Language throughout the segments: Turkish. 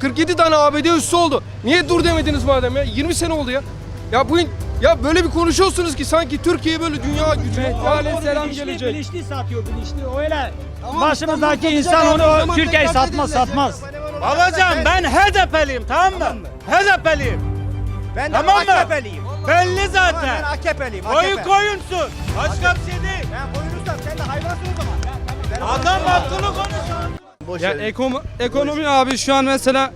47 tane ABD üssü oldu. Niye dur demediniz madem ya? 20 sene oldu ya. Ya bu ya böyle bir konuşuyorsunuz ki sanki Türkiye böyle dünya gücü. Aleyhisselam Bilinçli, gelecek. bilinçli satıyor bilinçli. Öyle Tamam, başımızdaki tamam, insan onu Türkiye'yi satmaz satmaz. Babacan ben HDP'liyim tamam mı? HDP'liyim. Ben de Tamam mı? AKP'liyim. Belli Ben zaten. AKP'liyim. Koyun AKP. koyunsun. Başka bir şey değil. Ben koyunursam sen de hayvansın o zaman. Ben- ben- Adam konuş. Ya ekonomi, ekonomi abi şu an mesela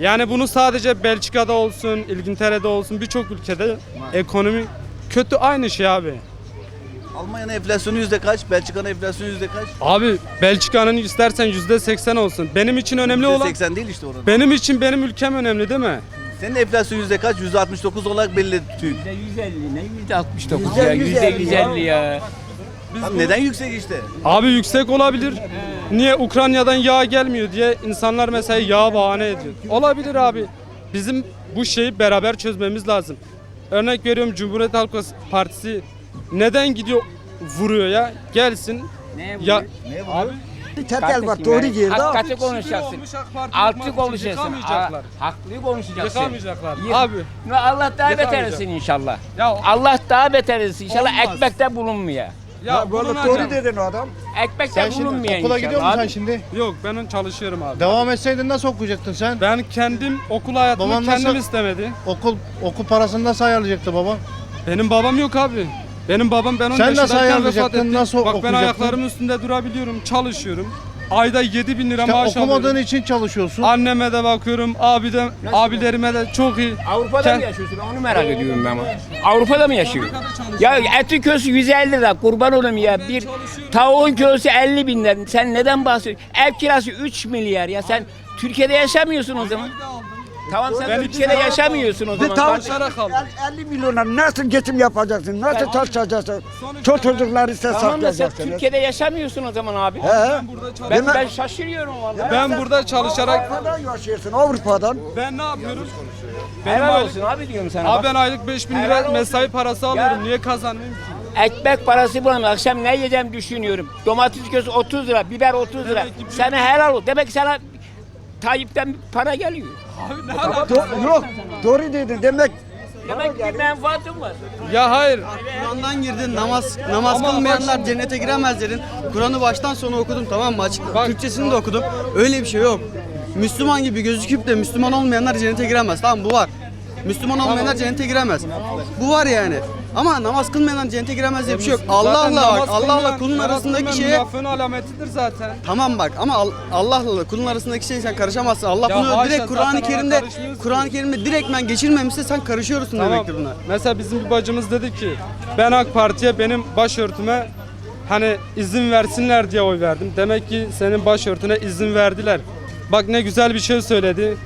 yani bunu sadece Belçika'da olsun, İngiltere'de olsun birçok ülkede ekonomi kötü aynı şey abi. Almanya'nın enflasyonu yüzde kaç? Belçika'nın enflasyonu yüzde kaç? Abi Belçika'nın istersen yüzde seksen olsun. Benim için önemli Yüzde olan 80 değil işte oranın. benim için benim ülkem önemli değil mi? Senin enflasyon yüzde kaç? Yüzde 69 olarak belli TÜİK. %150 ne %69 ya %150 ya. Tamam, neden yüksek işte? Abi yüksek olabilir. Niye Ukrayna'dan yağ gelmiyor diye insanlar mesela yağ bahane ediyor. Olabilir abi. Bizim bu şeyi beraber çözmemiz lazım. Örnek veriyorum Cumhuriyet Halk Partisi neden gidiyor vuruyor ya? Gelsin. Ya abi Tekel var doğru girdi. Hakikati konuşacaksın. Altı konuşacaksın. Haklı konuşacaksın. Yıkamayacaklar. Yık- Abi. Allah daha beter etsin inşallah. Ya, Allah daha beter etsin inşallah Olmaz. ekmekte bulunmuyor. Ya bulunacak. dedin o adam. Ekmekte bulunmuyor Okula inşallah. gidiyor musun sen şimdi? Yok ben çalışıyorum abi. Devam etseydin nasıl okuyacaktın sen? Ben kendim okul hayatımı Baban kendim nasıl- istemedi. Okul okul parasını nasıl ayarlayacaktı baba? Benim babam yok abi. Benim babam ben 10 Sen nasıl yaşındayken vefat ayarlayacaktın, etti. nasıl Bak ben okuyacaktın? ayaklarımın üstünde durabiliyorum, çalışıyorum. Ayda 7 bin lira İşte maaş okumadığın alıyorum. için çalışıyorsun. Anneme de bakıyorum, abi de, abilerime de çok iyi. Avrupa'da Kend- mı yaşıyorsun? Ben onu merak ediyorum ben. ama. Avrupa'da mı yaşıyor? Ya eti kilosu 150 lira kurban olayım ya. Bir tavuğun kilosu 50 bin lira. Sen neden bahsediyorsun? Ev kirası 3 milyar ya. Sen Türkiye'de yaşamıyorsun o zaman. Tamam sen Ben Türkiye'de yaşamıyorsun o zaman. tavuk- Başarak aldım. 50 milyona nasıl geçim yapacaksın? Nasıl çalışacaksın? Çok çocukları size Tamam da sen. Türkiye'de yaşamıyorsun o zaman abi. He? Ben, ben şaşırıyorum vallahi. Ben burada çalışarak Avrupa'dan yaşıyorsun, Avrupa'dan. ben ne yapıyorum? Benim Helal aylık, olsun abi diyorum sana. abi bak. ben aylık 5000 Helal lira mesai parası alıyorum. Niye kazanmayayım ki? Ekmek parası bulamıyorum. Akşam ne yiyeceğim düşünüyorum. Domates kilosu 30 lira, biber 30 lira. Sana helal olsun. Demek ki sana Tayyip'ten para geliyor. Do- yok, doğru dedin. Demek Demek ki bir menfaatin var. Ya hayır. Kur'an'dan girdin namaz namaz Ama kılmayanlar bak- cennete giremez dedin. Kur'an'ı baştan sona okudum tamam mı açık Bak- Türkçesini de okudum. Öyle bir şey yok. Müslüman gibi gözüküp de Müslüman olmayanlar cennete giremez. Tamam bu var. Müslüman olmayanlar cennete giremez. Bu var yani. Ama namaz kılmayanlar cennete giremez diye bir şey yok. Allah Zaten Allah bak. namaz Allah Allah kılmayan- kulun arasındaki kılmayan şeye münafığın alametidir zaten. Tamam bak ama Al- Allah Allah kulun arasındaki şeye sen karışamazsın. Allah Ya bunu haşa, direkt zaten Kur'an-ı ona Kerim'de. Kur'an-ı Kerim'de direktmen geçirmemişse sen karışıyorsun demektir buna. Mesela bizim bir bacımız dedi ki ben AK Parti'ye benim başörtüme hani izin versinler diye oy verdim. Demek ki senin başörtüne izin verdiler. Bak ne güzel bir şey söyledi.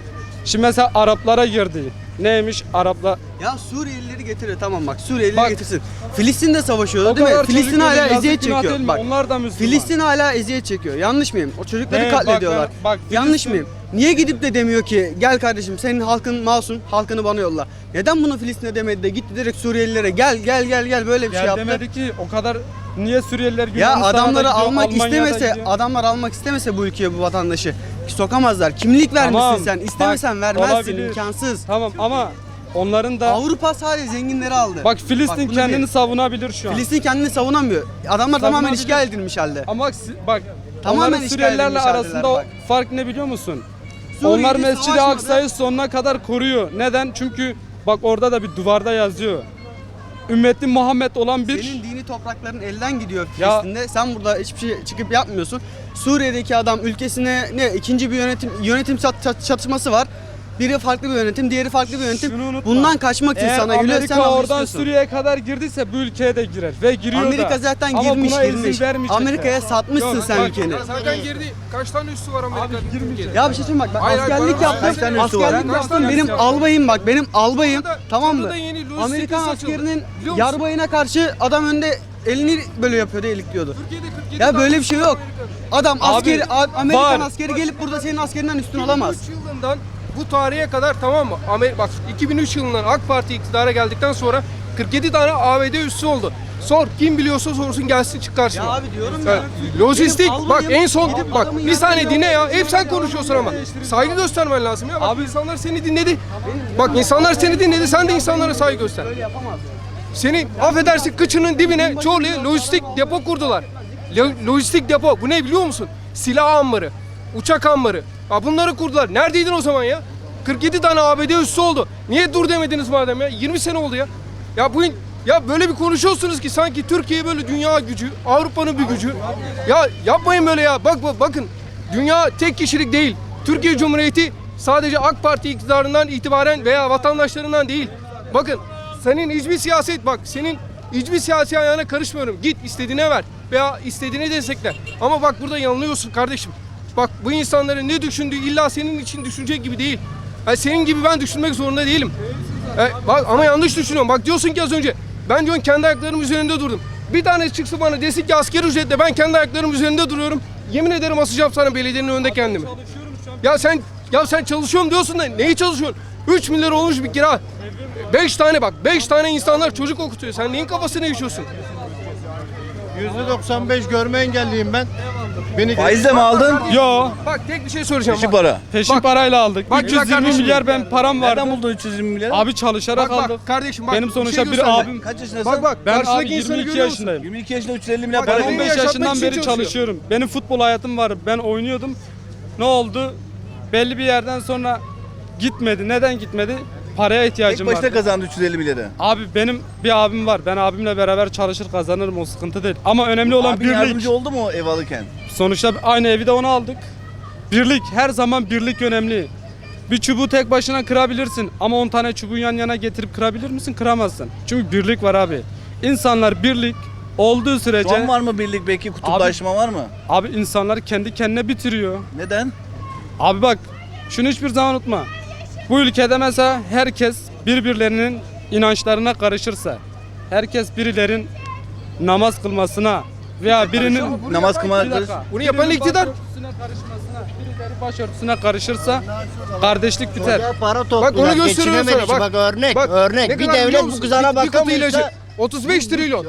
Şimdi mesela Araplara girdi. Neymiş Araplar? Ya Suriyelileri getirir tamam bak Suriyelileri Bak- getirsin. Filistin'de savaşıyordu O değil mi? Filistin hala eziyet çekiyor. Bak Onlar da Müslüman. Filistin hala eziyet çekiyor. Yanlış mıyım? O çocukları Ne? Bak katlediyorlar. ben- bak Yanlış Filistin- mıyım? Niye gidip de demiyor ki gel kardeşim senin halkın masum halkını bana yolla. Neden bunu Filistin'e demedi de gitti direkt Suriyelilere gel gel gel gel böyle bir Gel şey yaptı. demedi ki o kadar niye Suriyeliler Ya Yunanistan'a da adamları gidiyor, almak Almanya'da istemese, gidiyor? adamlar almak istemese bu ülkeye bu vatandaşı sokamazlar. Kimlik vermişsin Tamam, sen. İstemesen bak, vermezsin olabilir. imkansız. Tamam ama onların da Avrupa sadece zenginleri aldı. bak Filistin bunu kendini bil. savunabilir şu an. Filistin kendini savunamıyor. Adamlar tamamen Savunabilir. işgal edilmiş halde. Ama si- bak Tamamen onların işgal Suriyelilerle edilmiş arasında o fark ne biliyor musun? Suriye'de Onlar Mescid-i savaşmadı. Aksa'yı sonuna kadar koruyor. Neden? Çünkü bak orada da bir duvarda yazıyor. Ümmeti Muhammed olan bir Senin dini toprakların elden gidiyor Ya- Filistin'de. Sen burada hiçbir şey çıkıp yapmıyorsun. Suriye'deki adam ülkesine ne ikinci bir yönetim yönetim çat- çat- çatışması var. Biri farklı bir yönetim, diğeri farklı bir yönetim. Şunu unutma. Bundan kaçmak için eğer sana gülüyor. Amerika Sen oradan anlıyorsun. Suriye'ye kadar girdiyse bu ülkeye de girer ve giriyor da. Amerika zaten Ama girmiş buna izin girmiş. vermeyecekler. Amerika'ya satmışsın Yok, sen ülkeni. Zaten girdi. Kaç tane üssü var Amerika'nın Türkiye'de? Ya bir şey söyleyeyim bak ben Hayır, hayır, askerlik bana- yaptım. Kaç tane üssü var? askerlik Kaç yaptım. tane Benim üssü var? albayım bak benim albayım Şurada- tamam mı? da yeni Amerikan askerinin Biliyor musun? yarbayına karşı adam önde elini böyle yapıyordu elikliyordu. Türkiye'de 47 Ya tane böyle bir şey yok. Adam askeri A- Amerikan var. askeri gelip burada senin askerinden üstün olamaz. 2003 yılından bu tarihe kadar tamam mı? Amer bak 2003 yılından AK Parti iktidara geldikten sonra 47 tane ABD üssü oldu. Sor. Kim biliyorsa sorsun gelsin çık karşıma. Ya abi diyorum Ya. Lojistik bak en son bak bir saniye dinle ya. Hep sen konuşuyorsun ama. Saygı göstermen lazım ya. Bak insanlar seni dinledi. Bak insanlar seni dinledi. Sen de insanlara saygı göster. Seni affedersin kıçının dibine Çorlu'ya lojistik depo kurdular. Lo- lojistik depo. Bu ne biliyor musun? Silah ambarı, uçak ambarı. Ya bunları kurdular. Neredeydin o zaman ya? 47 tane ABD üssü oldu. Niye dur demediniz madem ya? 20 sene oldu ya. Ya bu ya böyle bir konuşuyorsunuz ki sanki Türkiye böyle dünya gücü, Avrupa'nın bir gücü. Ya yapmayın böyle ya. Bak, bak bakın. Dünya tek kişilik değil. Türkiye Cumhuriyeti sadece AK Parti iktidarından itibaren veya vatandaşlarından değil. Bakın senin hiçbir siyaset bak senin hiçbir siyasi ayağına karışmıyorum. Git istediğine ver veya istediğini destekle. Ama bak burada yanılıyorsun kardeşim. Bak bu insanların ne düşündüğü illa senin için düşünecek gibi değil. Yani senin gibi ben düşünmek zorunda değilim. E, bak ama yanlış düşünüyorum. Bak diyorsun ki az önce ben diyorsun kendi ayaklarım üzerinde durdum. Bir tane çıksın bana desin ki askeri ücretle ben kendi ayaklarım üzerinde duruyorum. Yemin ederim asacağım sana belediyenin önünde kendimi. Ya sen ya sen çalışıyorum diyorsun da neyi çalışıyorsun? 3 milyar olmuş bir kira. 5 tane bak 5 tane insanlar çocuk okutuyor. Sen neyin kafasını yaşıyorsun? %95 görme engelliyim ben. Beni Faizle mi aldın? Yo. Bak tek bir şey soracağım. Peşin bak. para. Peşin Bak- parayla aldık. bak 320 kardeşim milyar ben param vardı. Nereden buldun 320 milyarı? Abi çalışarak Bak aldık. bak kardeşim bak. Benim bir sonuçta şey bir abim. Kaç yaşındasın? Bak bak Ben karşıdaki abi insanı 22 görüyor musun? yaşındayım. 22 yaşında 350 milyar Bak, para ben veriyor. 15 yaşatmak yaşından için beri çalışıyor. çalışıyorum. Benim futbol hayatım var. Ben oynuyordum. Ne oldu? Belli bir yerden sonra gitmedi. Neden gitmedi? Paraya Tek ihtiyacım başına var. kazandı 350 milyarı. Abi benim bir abim var. Ben abimle beraber çalışır kazanırım o sıkıntı değil. Ama önemli olan Abin birlik. yardımcı oldu mu ev alırken? Sonuçta aynı evi de onu aldık. Birlik her zaman birlik önemli. Bir çubuğu tek başına kırabilirsin ama 10 tane çubuğu yan yana getirip kırabilir misin? Kıramazsın. Çünkü birlik var abi. İnsanlar birlik olduğu sürece Şu an var mı birlik belki kutuplaşma var mı? abi insanlar kendi kendine bitiriyor. Neden? Abi bak şunu hiçbir zaman unutma. Bu ülkede mesela herkes birbirlerinin inançlarına karışırsa, herkes birilerin namaz kılmasına veya birinin Namaz kılma Bir dakika. Bunu yapan Birinin iktidar. başörtüsüne karışmasına, birileri başörtüsüne karışırsa kardeşlik biter. Para Bak onu gösteriyorum sana. Bak, Bak örnek bak, örnek. ne bir kadar biliyor devlet musun? bu kızana Bir- bir kutu ilacı bakamıyorsa 35 trilyon.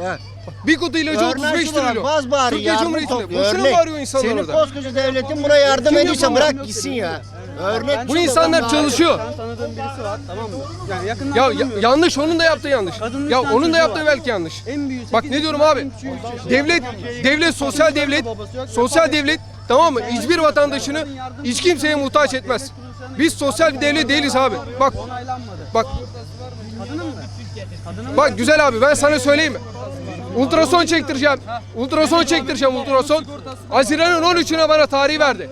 Bir kutu ilacı Örnek 35 şu var, trilyon. Baz bari Türkiye yardım Cumhuriyeti'nde. topluyor. Boşuna Örnek. bağırıyor insanlar Senin orada. koskoca devletin buna yardım Kim ediyorsa yapamıyor? bırak gitsin ya. Örnek Bu insanlar çalışıyor. Ben tanıdığım birisi var tamam mı? Yani yakından Ya, ya- tanımıyorum. yanlış onun da yaptığı yanlış. Kadının Ya tane onun da çocuğu yaptığı var. belki yanlış. En büyüğü Bak sekiz ne diyorum yaşında, abi? en küçüğü üç yaşında. Devlet, devlet, sosyal devlet, sosyal devlet tamam mı? Hiçbir vatandaşını hiç kimseye muhtaç etmez. Biz sosyal bir devlet değiliz abi. Bak, bak. Bak güzel abi ben sana söyleyeyim mi? Ultrason çektireceğim. Ultrason çektireceğim ultrason. Haziran'ın 13'üne bana tarihi verdi.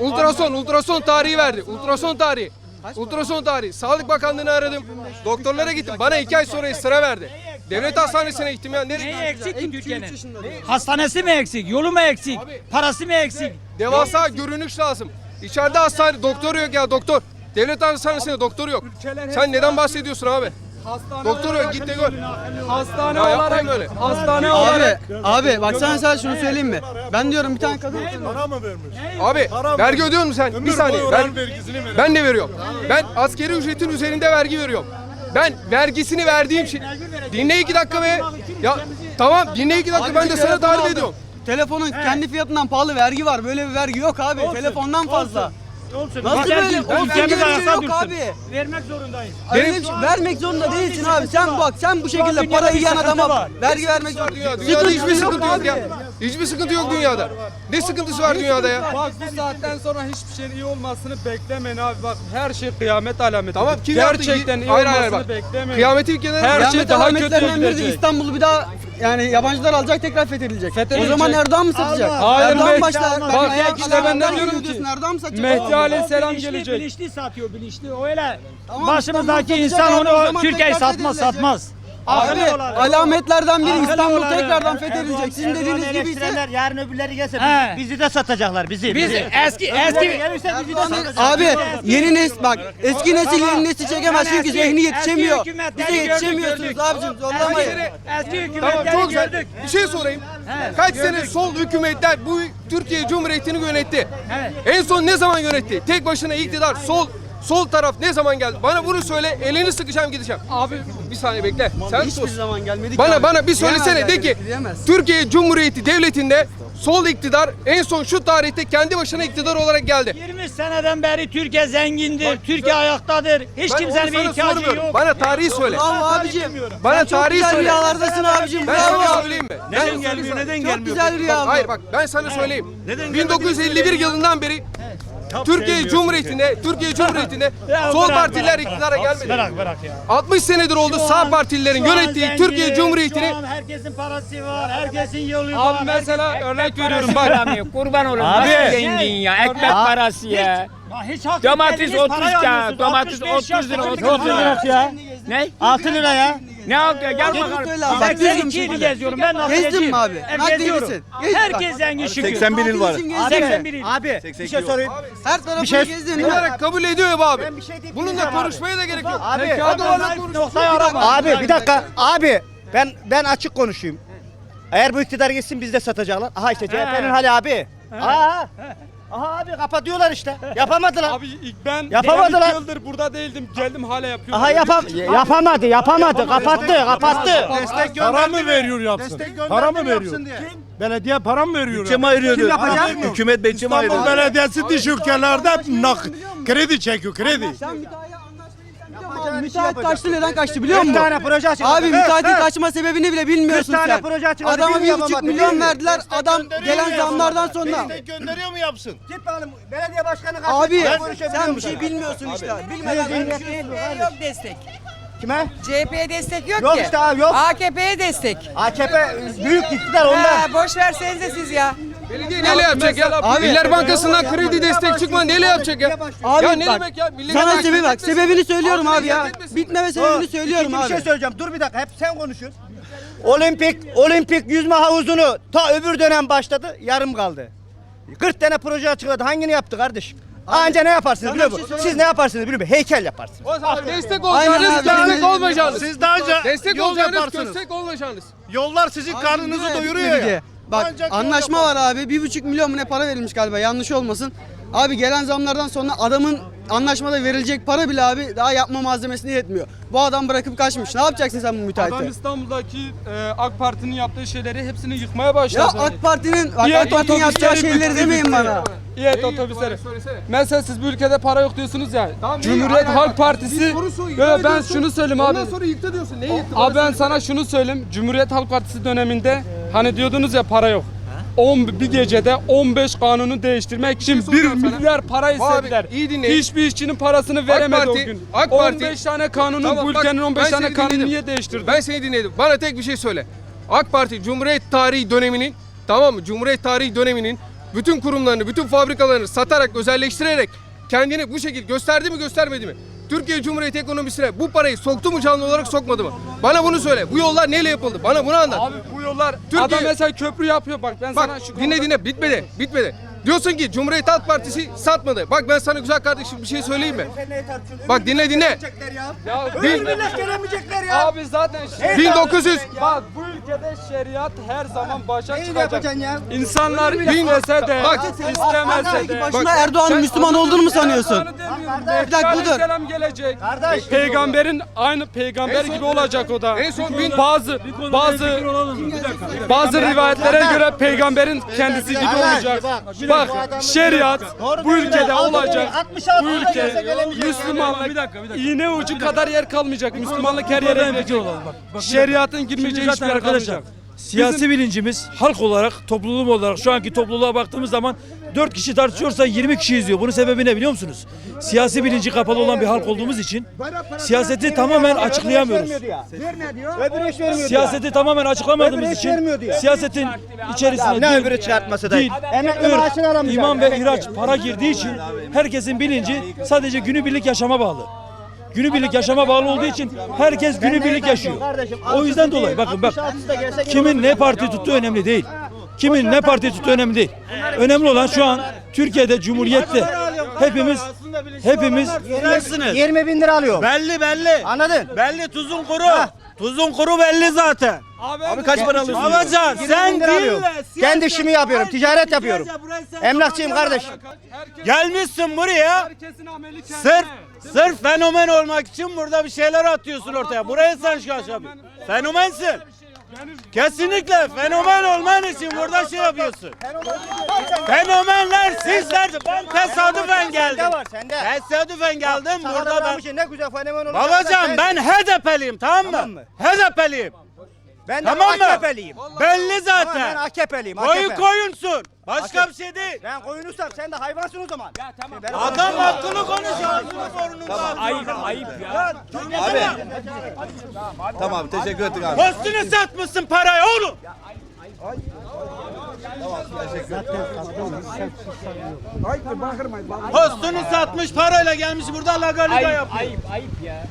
Ultrason, ultrason tarihi verdi. Ultrason tarihi. Ultrason tarihi. Sağlık Bakanlığı'nı aradım. Doktorlara gittim. Bana iki ay sonra sıra verdi. Devlet hastanesine gittim ya. Neyi Nereye? eksik ki Türkiye'nin? Hastanesi mi eksik? Yolu mu eksik? Parası mı eksik? Devasa görünüş lazım. İçeride hastane doktor yok ya doktor. Devlet hastanesinde doktor yok. Sen neden bahsediyorsun abi? Doktor yok git de gör. Hastane Ya yapmayın olarak böyle. hastane Abi, olarak abi bak sana mesela şunu söyleyeyim mi? Ben diyorum bir tane kadın Abi vergi ödüyor musun sen? Bir saniye. Ver, ben de veriyorum. Ben askeri ücretin üzerinde vergi veriyorum. Ben vergisini verdiğim şey... Dinle iki dakika be. Ya tamam dinle iki dakika ben de sana tarif ediyorum. Telefonun kendi fiyatından pahalı vergi var. Böyle bir vergi yok abi. Telefondan fazla. Nasıl Vergi- böyle? Olsun ülkemiz böyle bir şey ayakta yok dursun. abi. Vermek zorundayız. Öyle Benim- şey- vermek zorunda değilsin abi. Sen bak sen bu şekilde parayı bir yiyen adama var. vergi vermek zorunda. Dünya, dünyada hiçbir sıkıntı yok ya. Hiçbir sıkıntı yok dünyada. Ne sıkıntısı var dünyada ya? Bak bu saatten sonra hiçbir şeyin iyi olmasını beklemeyin abi. Bak her şey kıyamet alameti. Tamam kim yaptı? Gerçekten iyi Hayır, hayır, olmasını bak. beklemeyin. Kıyameti bir kenara Her şey Kıyamet daha kötüye biri de gidecek. İstanbul'u bir daha yani yabancılar alacak tekrar fethedilecek. Fethedilecek. O zaman Erdoğan mı satacak? Hayır, Erdoğan Mehdi- başlar. Bak, ayak işte ben de Erdoğan diyorum diyorsun, ki, Erdoğan mı satacak? Mehdi Aleyhisselam bilinçli, gelecek. Bilinçli satıyor bilinçli. Öyle. Tamam, Başımızdaki İstanbul insan satacak o onu zaman Türkiye'yi tekrar satmaz fethedilecek. satmaz. Abi alametlerden biri İstanbul tekrardan fethedilecek. Sizin dediğiniz gibi ise yarın öbürleri gelse He. bizi de satacaklar bizi. Biz eski eski gelirse bizi de satacaklar. Abi yeni nesil bak eski nesil yeni nesil çekemez çünkü eski- zihni yetişemiyor. eski hükümetleri Bize gördük, yetişemiyorsunuz gördük. abicim zorlamayın. eski Tamam hükümetleri çok güzel. gördük. Bir şey sorayım. Kaç sene sol hükümetler bu Türkiye Cumhuriyeti'ni yönetti? Evet. En son ne zaman yönetti? Tek başına iktidar sol Sol taraf ne zaman geldi? Bana bunu söyle. Elini sıkacağım gideceğim. Abi bir saniye bekle. Sen Hiçbir sus. zaman gelmedi ki Bana abi. bana bir söylesene Diyemez de ki yani, diyemez. Türkiye Cumhuriyeti Devleti'nde sol iktidar en son şu tarihte kendi başına iktidar olarak geldi. 20 seneden beri Türkiye zengindir. Türkiye ayaktadır. Hiç Ben kimsenin onu bir sana ihtiyacı sormuyorum. yok. Bana tarihi söyle. Bravo abicim. Bana tarihi güzel söyle. rüyalardasın abicim. Ben Bravo. sana söyleyeyim mi? Neden gelmiyor? Neden Çok gelmiyor? güzel rüya Bak, bu. hayır bak ben sana söyleyeyim. Neden 1951 yılından beri Türkiye Cumhuriyeti'nde Türkiye Cumhuriyeti'nde Ya sol bırak, partiler bırak, iktidara gelmedi. Bırak bırak ya. 60 senedir oldu Şu sağ an- partilerin şu an yönettiği zengin, Türkiye Cumhuriyeti'ni Şu an herkesin parası var. Herkesin yolu var. Abi mesela örnek veriyorum bak. Alamıyor. Kurban olun. Abi. Nasıl zengin ya? Ekmek parası ya. Ya hiç hak Domates etmediğiniz 30 parayı ya, alıyorsunuz. domates 65 30 lira, yaşında 30 lira. Ne? 6 lira ya. Ne yapıyor? Gel bakalım. söyle abi. Bak, düzgün bir 82 şey yıl söyle. geziyorum. Ben Gezdin nakliyeciyim. mi abi? Hep Nakliyecisin. geziyorum. Bak. Herkes zengin şükür. 81 yıl var. Abi, gezdin mi? 81 yıl. Abi bir şey sorayım. Her tarafını şey- gezdin değil mi? olarak kabul ediyor ya bu abi. bir şey deyip Bununla gideceğim abi. konuşmaya da gerek yok. Abi, Peki, Abi, ben noktayı arama. Abi bir dakika. Abi ben ben açık konuşayım. Eğer bu iktidar gitsin biz de satacaklar. Aha işte CHP'nin hali abi. Aha. Aha abi kapatıyorlar işte. Yapamadılar. Abi ilk ben Yapamadılar. iki yıldır burada değildim. Geldim hala yapıyorum. Aha yapam yapamadı, yapamadı. Kapattı, kapattı. Para mı veriyor yapsın? Para mı veriyor? Belediye para mı veriyor? Bütçe mi ayırıyordu? Kim yapacak? Hükümet bütçe mi İstanbul ayırıyordu? Belediyesi dış ülkelerde nak kredi çekiyor kredi. Sen müteahhit anlaşmayı Müteahhit kaçtı neden kaçtı biliyor 40 musun? tane proje açıkladı. Abi müteahhitin kaçma sebebini bile bilmiyorsun 40 tane sen. proje açıkladı, Adama bir bir buçuk yapamadı. milyon verdiler. Adam gelen zamlardan sonra. Destek gönderiyor mu yapsın? Git bakalım belediye başkanı kaç Abi sen bir şey bilmiyorsun işte. Bilmeden yok destek. Kime? CHP'ye destek yok, Yok ki. işte abi, yok. AKP'ye destek. AKP büyük iktidar ondan. Ha, boş versenize siz ya. Belediye neyle yapacak ya? Abi- Miller Bankası'ndan kredi destek çıkma neyle yapacak ya? Abi ya ne bak, demek ya? Millet Sana sebebi bak. Sebebini söylüyorum abi ya. Bitmeme sebebini söylüyorum İkinci bir şey abi. söyleyeceğim. Dur bir dakika. Hep sen konuşuyorsun. Olimpik olimpik yüzme havuzunu ta öbür dönem başladı. Yarım kaldı. 40 tane proje açıkladı. Hangini yaptı kardeşim? Anca ne yaparsınız biliyor şey musun? söyleyeyim Siz ne yaparsınız biliyor musun? Heykel yaparsınız. O zaman destek olacağınız, abi. destek olmayacağınız. Siz daha önce Destek yol olacağınız, yaparsınız. destek olmayacağınız. Yollar sizin karnınızı Abi, doyuruyor ya. Bak Ancak anlaşma var abi. Bir buçuk milyon mu ne para verilmiş galiba yanlış olmasın. Abi gelen zamlardan sonra adamın anlaşmada verilecek para bile abi daha yapma malzemesine yetmiyor. Bu adam bırakıp kaçmış. Ne yapacaksın sen bu Adam müteahhite? İstanbul'daki e, AK Parti'nin yaptığı şeyleri hepsini yıkmaya Ya başladı. AK Parti'nin bak, İyi AK Parti'nin yapacağı şeyleri demeyin bana. İET otobüsleri. Mesela siz bu ülkede para yok diyorsunuz ya. Tamam, Cumhuriyet Halk Partisi. Yo, ben diyorsun. şunu söyleyeyim abi. Ondan sonra yıktı diyorsun. Neyi yıktı? Abi ben sana şunu söyleyeyim. Cumhuriyet Halk Partisi döneminde hani diyordunuz ya para yok. 10 bir gecede 15 kanunu değiştirmek için 1 soracağım sana. milyar para istediler. iyi dinle. Hiçbir işçinin parasını veremedi Parti- o gün. AK Parti- 15 tane kanunu Tamam, bu bak, ülkenin 15 ben tane seni kanunu dinledim. niye değiştirdi? Ben seni dinledim. Bana tek bir şey söyle. AK Parti Cumhuriyet tarihi döneminin tamam mı? Cumhuriyet tarihi döneminin bütün kurumlarını, bütün fabrikalarını satarak, özelleştirerek kendini bu şekilde gösterdi mi, göstermedi mi? Türkiye Cumhuriyeti ekonomisine bu parayı soktu mu canlı olarak sokmadı mı? Bana bunu söyle. Bu yollar neyle yapıldı? Bana bunu anlat. Abi bu yollar Türkiye- adam mesela köprü yapıyor bak ben Bak sana şu dinle dinle bitmedi. Bitmedi. Diyorsun ki Cumhuriyet Halk Partisi satmadı. Bak ben sana güzel kardeşim bir şey söyleyeyim mi? Bak dinle dinle. Ya Bin- gelemeyecekler ya. Abi zaten şi- 1900 Bak bu ülkede şeriat her zaman başa Neyi çıkacak. yapacaksın ya? İnsanlar istese de, Bak. istemese de. Başına Erdoğan'ın Müslüman olduğunu mu sanıyorsun? Bir dakika, dur. Selam gelecek. Kardeş. Peygamberin aynı peygamber gibi olacak o da. en son bin- bazı bazı bazı rivayetlere göre peygamberin kendisi gibi olacak. Bak şeriat bu ülkede olacak. 66 Bu yılda gelse ülke gelemeyecek. Müslümanlık iğne ucu kadar yer kalmayacak. Müslümanlık her yere girecek. Şeriatın girmeyeceği hiçbir yer kalmayacak. Siyasi bilincimiz halk olarak, topluluk olarak şu anki topluluğa baktığımız zaman 4 kişi tartışıyorsa 20 kişi izliyor. Bunun sebebi ne biliyor musunuz? Siyasi bilinci kapalı olan bir halk olduğumuz için siyaseti tamamen açıklayamıyoruz. Siyaseti tamamen açıklamadığımız için siyasetin içerisine Ne öbürü çıkartması da. Emekli iman ve ihraç para girdiği için herkesin bilinci sadece günübirlik yaşama bağlı. Günübirlik yaşama bağlı olduğu için herkes günübirlik yaşıyor. O yüzden dolayı bakın bak 66'da gelse kimin ne parti tuttuğu önemli değil. Kimin ne parti tuttuğu önemli değil. Önemli olan şu an Türkiye'de Cumhuriyet'te hepimiz hepimiz 20 bin lira alıyor. Belli belli. Anladın? Belli tuzun kuru. Tuzun kuru belli zaten. Abi kaç para alıyorsun? Babacan sen dinle. Kendi işimi yapıyorum, ticaret yapıyorum. Emlakçıyım kardeşim. Gelmişsin buraya. Sırf sırf fenomen olmak için burada bir şeyler atıyorsun ortaya. Buraya sen şu aşağı bir. Fenomensin. Kesinlikle fenomen olman için burada şey yapıyorsun. Fenomenler sizler. Ben tesadüfen geldim. Tesadüfen geldim burada ben. Ne güzel fenomen. Babacan ben HDP'liyim tamam mı? Tamam mı? HDP'liyim. Ben de Tamam mı? AKP'liyim. Belli Ama ben zaten. AKP'liyim. Koyun AKP. koyunsun. Başka AKP. bir şey değil. Ben koyunursam sen de hayvansın o zaman. Ya tamam. Adam akıllı konuşuyor. Ağzını burnunu Ayıp ayıp ya. Abi. Tamam abi teşekkür ettik abi. Postunu satmışsın parayı oğlum. Postunu satmış parayla gelmiş burada lagaliga Ayıp yapıyor. ayıp ayıp ya.